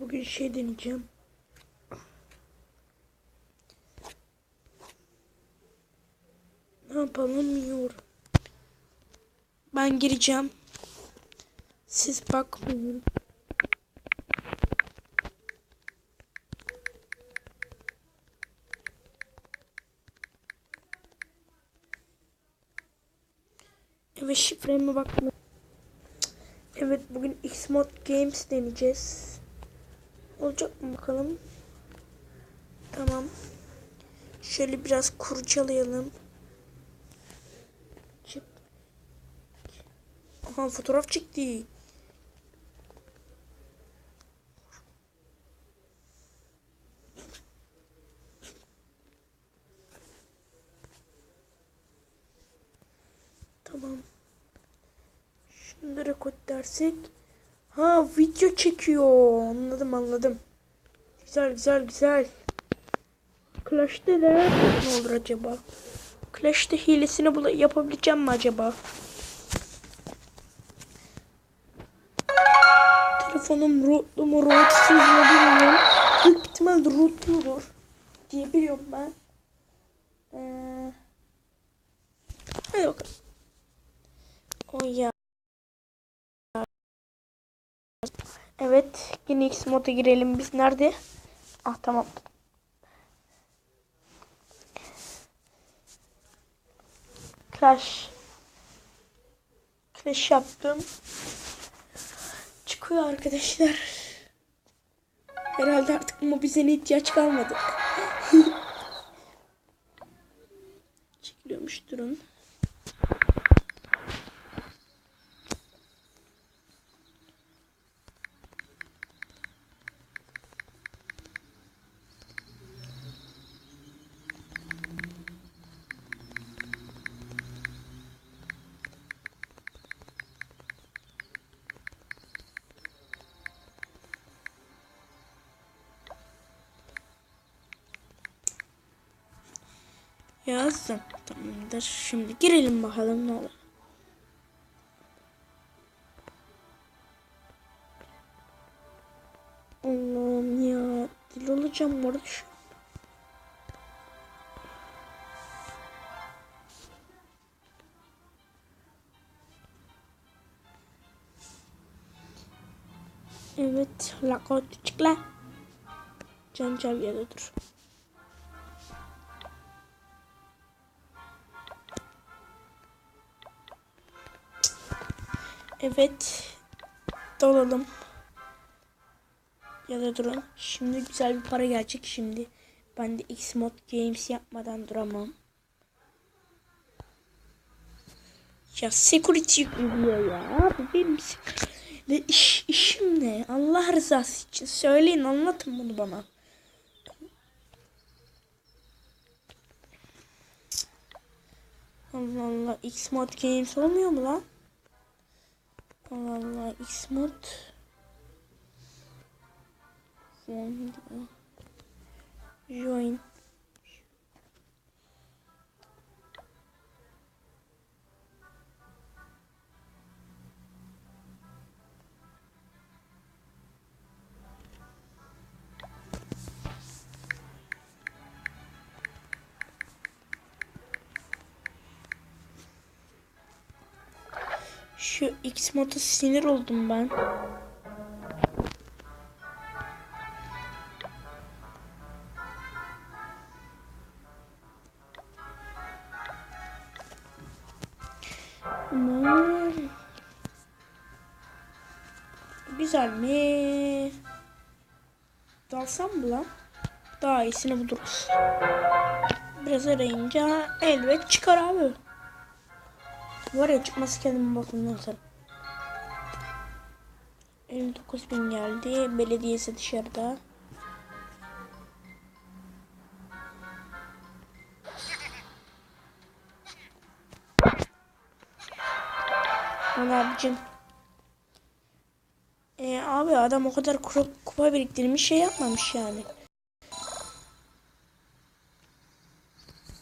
bugün şey deneyeceğim. Ne yapalım bilmiyorum. Ben gireceğim. Siz bakmayın. Evet şifreme bakma. Evet bugün Xmod Games deneyeceğiz. Olacak mı bakalım. Tamam. Şöyle biraz kurcalayalım. Çık. Aha fotoğraf çıktı. Tamam. Şunları kod dersek. Ha video çekiyor. Anladım anladım. Güzel güzel güzel. Clash'te ne ne olur acaba? Clash'te hilesini bula yapabileceğim mi acaba? Telefonum rootlu mu rootsuz mu bilmiyorum. Büyük ihtimal rootludur diye biliyorum ben. Ee, hadi bakalım. O ya. Evet. Yine X moda girelim. Biz nerede? Ah tamam. Clash. Clash yaptım. Çıkıyor arkadaşlar. Herhalde artık mobizene ihtiyaç kalmadı. Çekiliyormuş durun. Yazdım. Tamamdır. Şimdi girelim bakalım ne olur. Allah'ım ya. Dil olacağım orada şu. Evet. Lakot çık la. Can Cavya'da dur. Evet. Dalalım. Ya da durun. Şimdi güzel bir para gelecek şimdi. Ben de Xmod Games yapmadan duramam. Ya security yüklüyor ya. Abi benim ne iş, işim ne? Allah rızası için söyleyin anlatın bunu bana. Allah Allah Xmod Games olmuyor mu lan? Allah Xmod Join Şu X moda sinir oldum ben. Aman. Güzel mi? Dalsam mı lan? Daha iyisini buluruz. Biraz arayınca elbet çıkar abi. Var ya çıkması kendime bakımdan sonra. 59 bin geldi. Belediyesi dışarıda. Lan abicim. E, abi adam o kadar kupa biriktirmiş şey yapmamış yani.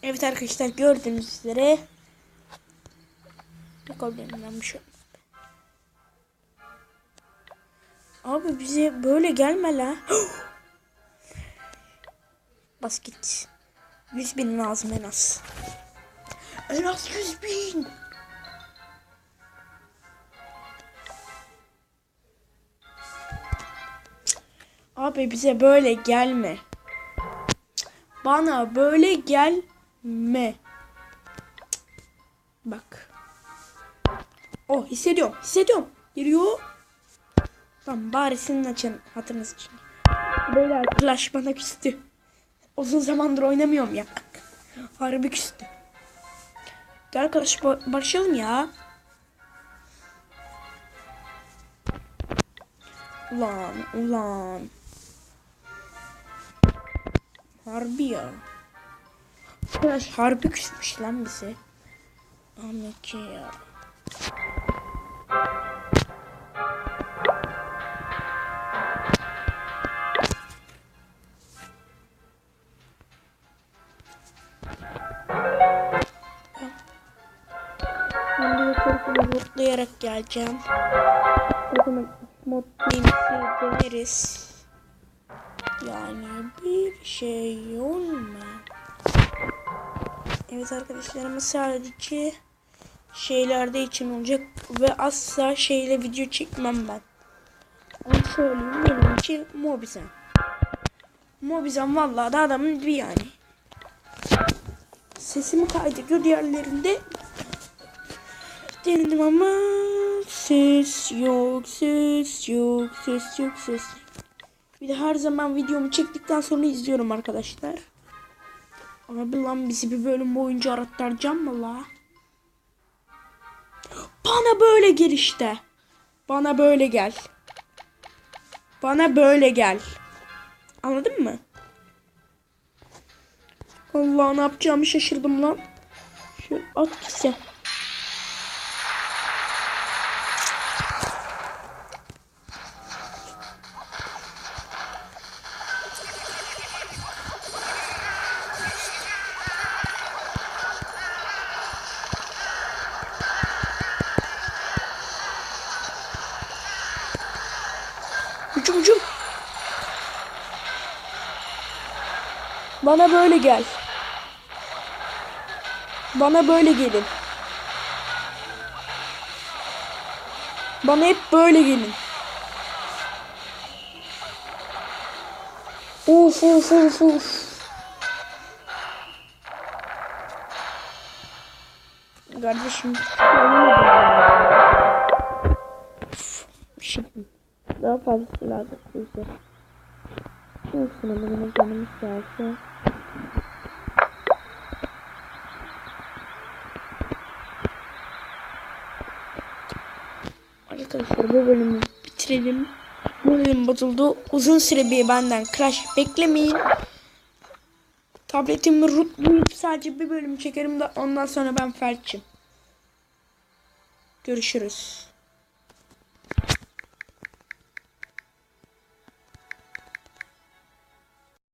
Evet arkadaşlar gördüğünüz üzere. Bir şey. Abi bize böyle gelme la. Bas git. 100 bin lazım en az. En az 100 bin. Abi bize böyle gelme. Bana böyle gelme. Bak. Oh hissediyorum. Hissediyorum. Geliyor. Tamam bari senin açın hatırınız için. Beyler Clash bana küstü. Uzun zamandır oynamıyorum ya. Harbi küstü. Gel arkadaş ba- barışalım ya. Ulan ulan. Harbi ya. Arkadaş harbi küsmüş lan bize. Ahmetçi ya. Zıplayarak geleceğim. O zaman benimki deneriz. Yani bir şey olma. Evet arkadaşlarım sadece şeylerde için olacak ve asla şeyle video çekmem ben. Onu söyleyeyim benim için Mobizem. Mobizem vallahi da adamın bir yani. Sesimi kaydediyor diğerlerinde denedim ama ses yok ses yok ses yok ses. Bir de her zaman videomu çektikten sonra izliyorum arkadaşlar. Abi lan bizi bir bölüm boyunca arattıracağım mı la? Bana böyle gel işte. Bana böyle gel. Bana böyle gel. Anladın mı? Allah ne yapacağımı şaşırdım lan. Şu at gitse. Hücum hücum. Bana böyle gel. Bana böyle gelin. Bana hep böyle gelin. Uf uf uf uf. Kardeşim. Daha fazlası lazım bize. Şu sınavını canımız gelse. Arkadaşlar bu bölümü bitirelim. Bu bölüm bozuldu. Uzun süre bir benden crash beklemeyin. Tabletimi rootlayıp sadece bir bölüm çekerim de ondan sonra ben felçim. Görüşürüz.